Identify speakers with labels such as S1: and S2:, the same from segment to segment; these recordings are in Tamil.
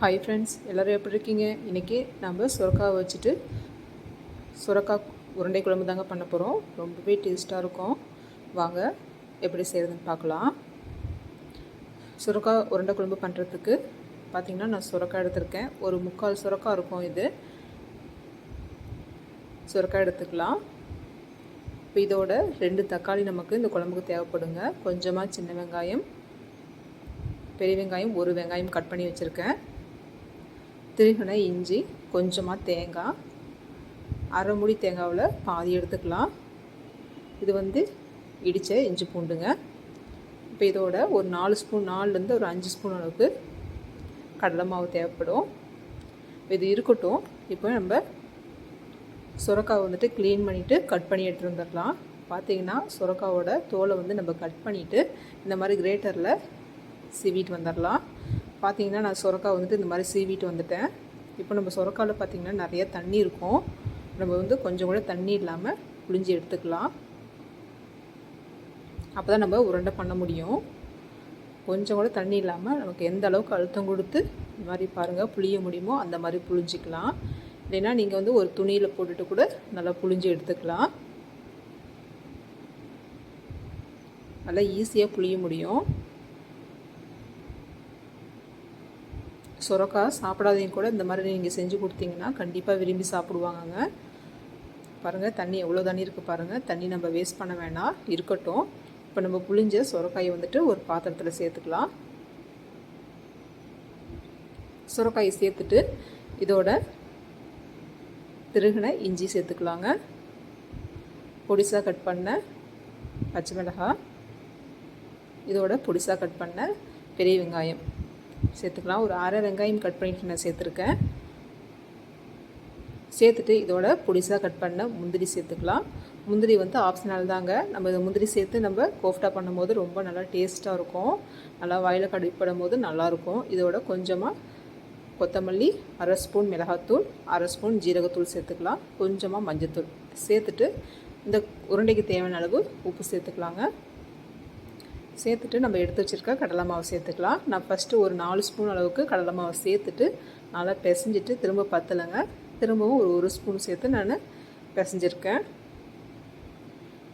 S1: ஹாய் ஃப்ரெண்ட்ஸ் எல்லோரும் எப்படி இருக்கீங்க? இன்றைக்கி நம்ம சுரக்காய் வச்சுட்டு சுரக்காய் உருண்டை குழம்பு தாங்க பண்ண போகிறோம் ரொம்பவே டேஸ்ட்டாக இருக்கும். வாங்க எப்படி செய்கிறதுன்னு பார்க்கலாம். சுரக்காய் உருண்டை குழம்பு பண்ணுறதுக்கு பார்த்திங்கன்னா நான் சுரக்காய் எடுத்திருக்கேன். ஒரு முக்கால் சுரக்காய் இருக்கும் இது. சுரக்காய் எடுத்துக்கலாம். இப்போ இதோட ரெண்டு தக்காளி நமக்கு இந்த குழம்புக்கு தேவைப்படுங்க. கொஞ்சமாக சின்ன வெங்காயம் பெரிய வெங்காயம் ஒரு வெங்காயம் கட் பண்ணி வச்சுருக்கேன். திருகின இஞ்சி கொஞ்சமாக தேங்காய் அரை முடி தேங்காவில் பாதி எடுத்துக்கலாம். இது வந்து இடித்த இஞ்சி பூண்டுங்க. இப்போ இதோட ஒரு நாலு ஸ்பூன் நாலுலேருந்து ஒரு அஞ்சு ஸ்பூன் அளவுக்கு கடலை மாவு தேவைப்படும். இது இருக்கட்டும். இப்போ நம்ம சுரக்காய் வந்துட்டு க்ளீன் பண்ணிவிட்டு கட் பண்ணி எடுத்துகிட்டு வந்துடலாம். பார்த்தீங்கன்னா சுரக்காவோட தோலை வந்து நம்ம கட் பண்ணிவிட்டு இந்த மாதிரி கிரேட்டரில் சீவிட்டு வந்துடலாம். பார்த்தீங்கன்னா நான் சுரக்கா வந்துட்டு இந்த மாதிரி சீவிட்டு வந்துட்டேன். இப்போ நம்ம சுரக்காவில் பார்த்திங்கன்னா நிறைய தண்ணி இருக்கும். நம்ம வந்து கொஞ்சம் கூட தண்ணி இல்லாமல் புளிஞ்சி எடுத்துக்கலாம். அப்போ தான் நம்ம உருண்டை பண்ண முடியும். கொஞ்சம் கூட தண்ணி இல்லாமல் நமக்கு எந்த அளவுக்கு அழுத்தம் கொடுத்து இந்த மாதிரி பாருங்கள் புளிய முடியுமோ அந்த மாதிரி புளிஞ்சிக்கலாம் இல்லைன்னா நீங்கள் வந்து ஒரு துணியில் போட்டுட்டு கூட நல்லா புளிஞ்சு எடுத்துக்கலாம். நல்லா ஈஸியாக புளிய முடியும். சுரக்காய் சாப்பிடாதீங்க கூட. இந்த மாதிரி நீங்கள் செஞ்சு கொடுத்தீங்கன்னா கண்டிப்பாக விரும்பி சாப்பிடுவாங்கங்க. பாருங்கள் தண்ணி எவ்வளோ தண்ணி இருக்குது பாருங்கள் தண்ணி நம்ம வேஸ்ட் பண்ண வேணாம். இருக்கட்டும். இப்போ நம்ம புளிஞ்ச சுரக்காயை வந்துட்டு ஒரு பாத்திரத்தில் சேர்த்துக்கலாம். சுரக்காயை சேர்த்துட்டு இதோட திருகின இஞ்சி சேர்த்துக்கலாங்க. பொடிசாக கட் பண்ண பச்சை மிளகாய். இதோட பொடிசாக கட் பண்ண பெரிய வெங்காயம். சேர்த்துக்கலாம். ஒரு அரை வெங்காயம் கட் பண்ணிட்டு நான் சேர்த்துருக்கேன். சேர்த்துட்டு இதோட பொடிசாக கட் பண்ண முந்திரி சேர்த்துக்கலாம். முந்திரி வந்து ஆப்ஷனல் தாங்க. நம்ம இந்த முந்திரி சேர்த்து நம்ம கோஃப்டா பண்ணும்போது ரொம்ப நல்லா டேஸ்ட்டாக இருக்கும். நல்லா வாயில் கடிப்படும் போது நல்லாயிருக்கும். இதோட கொஞ்சமாக கொத்தமல்லி அரை ஸ்பூன் மிளகாத்தூள் அரை ஸ்பூன் ஜீரகத்தூள் சேர்த்துக்கலாம். கொஞ்சமாக மஞ்சத்தூள். சேர்த்துட்டு இந்த உருண்டைக்கு தேவையான அளவு உப்பு சேர்த்துக்கலாங்க. சேர்த்துட்டு நம்ம எடுத்து வச்சுருக்க கடலை மாவு சேர்த்துக்கலாம். நான் ஃபஸ்ட்டு ஒரு நாலு ஸ்பூன் அளவுக்கு கடலை மாவு சேர்த்துட்டு நல்லா பிசைஞ்சிட்டு திரும்ப பத்தலைங்க. திரும்பவும் ஒரு ஒரு ஸ்பூன் சேர்த்து நான் பிசைஞ்சிருக்கேன்.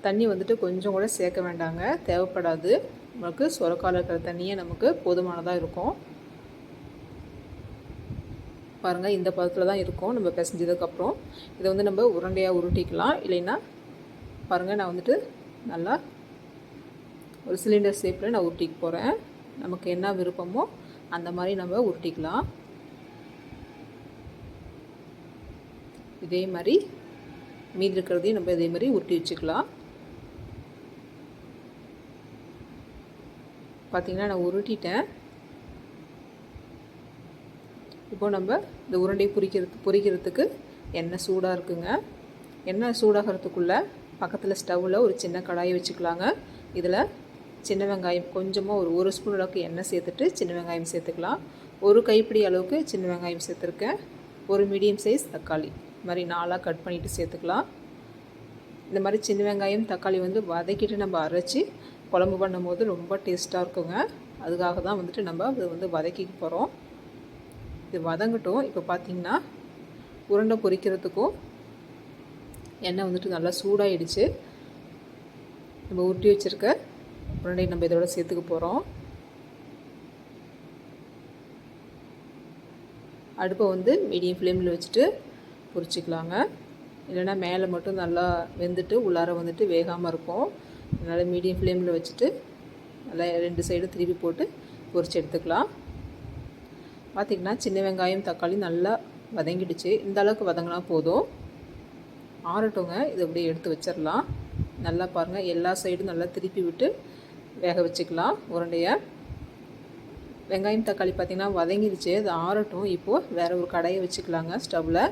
S1: தண்ணி வந்துட்டு கொஞ்சம் கூட சேர்க்க வேண்டாங்க. தேவைப்படாது. நமக்கு சுரக்கால இருக்கிற தண்ணியே நமக்கு போதுமானதாக இருக்கும். பாருங்கள் இந்த பதத்தில் தான் இருக்கும். நம்ம பிசைஞ்சதுக்கப்புறம் இதை வந்து நம்ம உருண்டையாக உருட்டிக்கலாம். இல்லைன்னா பாருங்கள் நான் வந்துட்டு நல்லா ஒரு சிலிண்டர் ஷேப்பில் நான் உருட்டிக்க போகிறேன் நமக்கு என்ன விருப்பமோ அந்த மாதிரி நம்ம உருட்டிக்கலாம். இதே மாதிரி மீதி இருக்கிறதையும் நம்ம இதே மாதிரி உருட்டி வச்சுக்கலாம். பார்த்திங்கன்னா நான் உருட்டிட்டேன். இப்போ நம்ம இந்த உருண்டை பொரிக்கிறது பொரிக்கிறதுக்கு எண்ணெய் சூடாக இருக்குங்க. எண்ணெய் சூடாகிறதுக்குள்ளே பக்கத்தில் ஸ்டவ்வில் ஒரு சின்ன கடாயை வச்சுக்கலாங்க. இதில் சின்ன வெங்காயம் கொஞ்சமாக ஒரு ஒரு ஸ்பூன் அளவுக்கு எண்ணெய் சேர்த்துட்டு சின்ன வெங்காயம் சேர்த்துக்கலாம். ஒரு கைப்பிடி அளவுக்கு சின்ன வெங்காயம் சேர்த்துருக்கேன். ஒரு மீடியம் சைஸ் தக்காளி. இது மாதிரி நாலாக கட் பண்ணிவிட்டு சேர்த்துக்கலாம். இந்த மாதிரி சின்ன வெங்காயம் தக்காளி வந்து வதக்கிட்டு நம்ம அரைச்சி குழம்பு பண்ணும்போது ரொம்ப டேஸ்ட்டாக இருக்குங்க. அதுக்காக தான் வந்துட்டு நம்ம அதை வந்து வதக்கிக்க போகிறோம் இது வதங்கட்டும். இப்போ பார்த்திங்கன்னா உருண்டை பொரிக்கிறதுக்கும் எண்ணெய் வந்துட்டு நல்லா சூடாகிடுச்சு நம்ம உருட்டி வச்சுருக்க உடனே நம்ம இதோட சேர்த்துக்க போகிறோம் அடுப்பை வந்து மீடியம் ஃப்ளேமில் வச்சுட்டு பொரிச்சிக்கலாங்க. இல்லைன்னா மேலே மட்டும் நல்லா வெந்துட்டு உள்ளார வந்துட்டு வேகாமல் இருக்கும். அதனால் மீடியம் ஃப்ளேமில் வச்சுட்டு நல்லா ரெண்டு சைடும் திருப்பி போட்டு பொரிச்சு எடுத்துக்கலாம். பார்த்திங்கன்னா சின்ன வெங்காயம் தக்காளி நல்லா வதங்கிடுச்சு. இந்த அளவுக்கு வதங்கினா போதும். ஆறட்டுங்க. இதை அப்படியே எடுத்து வச்சிடலாம் நல்லா பாருங்கள் எல்லா சைடும் நல்லா திருப்பி விட்டு வேக வச்சுக்கலாம் உருண்டையை. வெங்காயம் தக்காளி பார்த்திங்கன்னா வதங்கிடுச்சு அது ஆறட்டும். இப்போது வேறு ஒரு கடையை வச்சுக்கலாங்க ஸ்டவ்வில்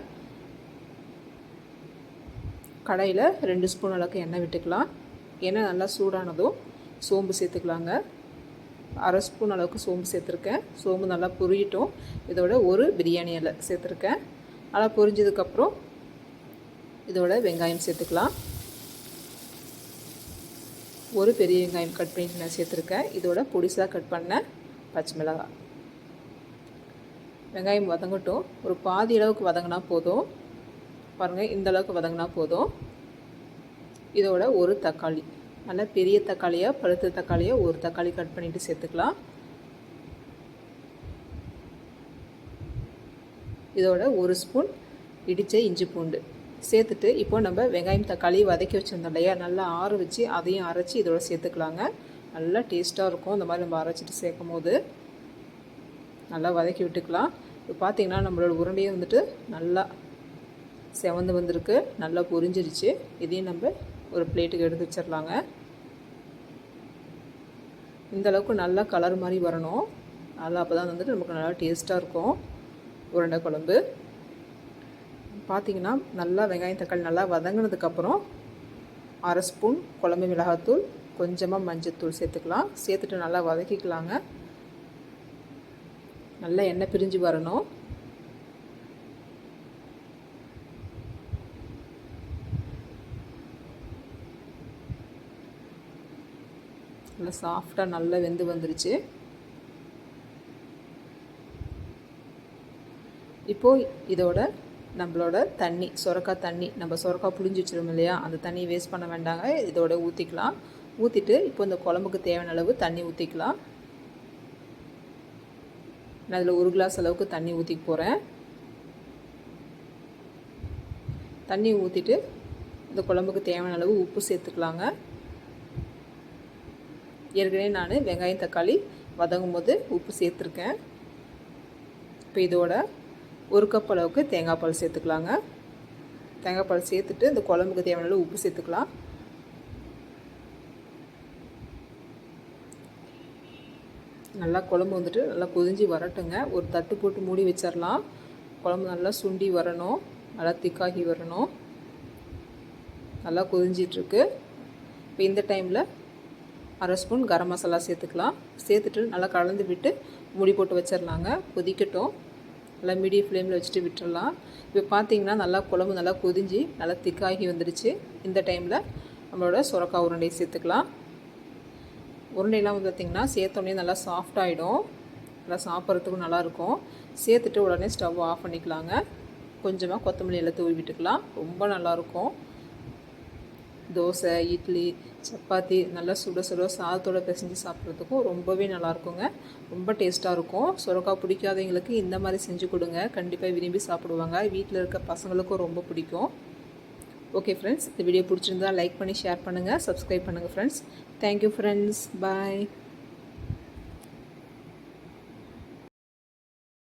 S1: கடையில் ரெண்டு ஸ்பூன் அளவுக்கு எண்ணெய் விட்டுக்கலாம். எண்ணெய் நல்லா சூடானதும் சோம்பு சேர்த்துக்கலாங்க. அரை ஸ்பூன் அளவுக்கு சோம்பு சேர்த்துருக்கேன். சோம்பு நல்லா பொரியட்டும். இதோட ஒரு பிரியாணி இலை சேர்த்துருக்கேன். நல்லா பொரிஞ்சதுக்கப்புறம் இதோட வெங்காயம் சேர்த்துக்கலாம். ஒரு பெரிய வெங்காயம் கட் பண்ணிட்டு நான் சேர்த்துருக்கேன். இதோட பொடிசாக கட் பண்ண பச்சை மிளகாய் வெங்காயம் வதங்கட்டும். ஒரு பாதி அளவுக்கு வதங்கினா போதும். பாருங்கள் இந்த அளவுக்கு வதங்கினா போதும். இதோட ஒரு தக்காளி. நல்ல பெரிய தக்காளியாக பழுத்த தக்காளியாக ஒரு தக்காளி கட் பண்ணிவிட்டு சேர்த்துக்கலாம். இதோட ஒரு ஸ்பூன் இடித்த இஞ்சி பூண்டு. சேர்த்துட்டு இப்போ நம்ம வெங்காயம் தக்காளி வதக்கி வச்சுருந்தோம் இல்லையா? நல்லா ஆற வச்சு அதையும் அரைச்சி இதோட சேர்த்துக்கலாங்க. நல்லா டேஸ்ட்டாக இருக்கும். இந்த மாதிரி நம்ம அரைச்சிட்டு சேர்க்கும் போது நல்லா வதக்கி விட்டுக்கலாம். இப்போ பார்த்திங்கன்னா நம்மளோட உருண்டையும் வந்துட்டு நல்லா செவந்து வந்திருக்கு. நல்லா பொரிஞ்சிருச்சு. இதையும் நம்ம ஒரு பிளேட்டுக்கு எடுத்து வச்சிடலாங்க இந்த அளவுக்கு நல்லா கலர் மாதிரி வரணும். நல்லா அப்போ தான் வந்துட்டு நமக்கு நல்லா டேஸ்ட்டாக இருக்கும். உருண்டை குழம்பு. பார்த்திங்கன்னா நல்லா வெங்காயம் தக்காளி நல்லா வதங்கினதுக்கப்புறம் அரை ஸ்பூன் குழம்பு மிளகாத்தூள் கொஞ்சமாக மஞ்சத்தூள் சேர்த்துக்கலாம். சேர்த்துட்டு நல்லா வதக்கிக்கலாங்க. நல்லா எண்ணெய் பிரிஞ்சு வரணும். நல்லா சாஃப்டாக நல்லா வெந்து வந்துருச்சு. இப்போது இதோட நம்மளோட தண்ணி சுரக்காய் தண்ணி நம்ம சுரக்காய் புளிஞ்சு வச்சிருவோம் இல்லையா? அந்த தண்ணியை வேஸ்ட் பண்ண வேண்டாங்க. இதோட ஊற்றிக்கலாம் ஊற்றிட்டு இப்போ இந்த குழம்புக்கு தேவையான அளவு தண்ணி ஊற்றிக்கலாம் நான் அதில் ஒரு கிளாஸ் அளவுக்கு தண்ணி ஊற்றிக்க போகிறேன் தண்ணி ஊற்றிட்டு இந்த குழம்புக்கு தேவையான அளவு உப்பு சேர்த்துக்கலாங்க. ஏற்கனவே நான் வெங்காயம் தக்காளி வதங்கும் போது உப்பு சேர்த்துருக்கேன். இப்போ இதோட ஒரு கப் அளவுக்கு தேங்காய் பால் சேர்த்துக்கலாங்க. தேங்காய் பால் சேர்த்துட்டு இந்த குழம்புக்கு தேவையான உப்பு சேர்த்துக்கலாம். நல்லா குழம்பு வந்துட்டு நல்லா கொதிஞ்சு வரட்டுங்க. ஒரு தட்டு போட்டு மூடி வச்சிடலாம் குழம்பு நல்லா சுண்டி வரணும். நல்லா திக்காகி வரணும். நல்லா கொதிஞ்சிட்ருக்கு. இப்போ இந்த டைமில் அரை ஸ்பூன் கரம் மசாலா சேர்த்துக்கலாம். சேர்த்துட்டு நல்லா கலந்து விட்டு மூடி போட்டு வச்சிடலாங்க கொதிக்கட்டும். நல்லா மீடியம் ஃப்ளேமில் வச்சுட்டு விட்டுடலாம் இப்போ பார்த்தீங்கன்னா நல்லா குழம்பு நல்லா கொதிஞ்சு நல்லா திக்காகி வந்துடுச்சு. இந்த டைமில் நம்மளோட சுரக்காய் உருண்டையை சேர்த்துக்கலாம். உருண்டையெல்லாம் வந்து பார்த்திங்கன்னா சேர்த்தோடனே நல்லா சாஃப்டாகிடும் நல்லா சாப்பிட்றதுக்கும் நல்லாயிருக்கும். சேர்த்துட்டு உடனே ஸ்டவ் ஆஃப் பண்ணிக்கலாங்க. கொஞ்சமாக கொத்தமல்லி எல்லாம் தூவி விட்டுக்கலாம். ரொம்ப நல்லாயிருக்கும். தோசை இட்லி சப்பாத்தி நல்லா சுட சுட சாதத்தோடு பிசைஞ்சு சாப்பிட்றதுக்கும் ரொம்பவே நல்லாயிருக்குங்க. ரொம்ப டேஸ்ட்டாக இருக்கும். சுரக்காய் பிடிக்காதவங்களுக்கு இந்த மாதிரி செஞ்சு கொடுங்க. கண்டிப்பாக விரும்பி சாப்பிடுவாங்க. வீட்டில் இருக்க பசங்களுக்கும் ரொம்ப பிடிக்கும். ஓகே ஃப்ரெண்ட்ஸ் இந்த வீடியோ பிடிச்சிருந்தா லைக் பண்ணி ஷேர் பண்ணுங்கள் சப்ஸ்கிரைப் பண்ணுங்கள் friends thank you friends bye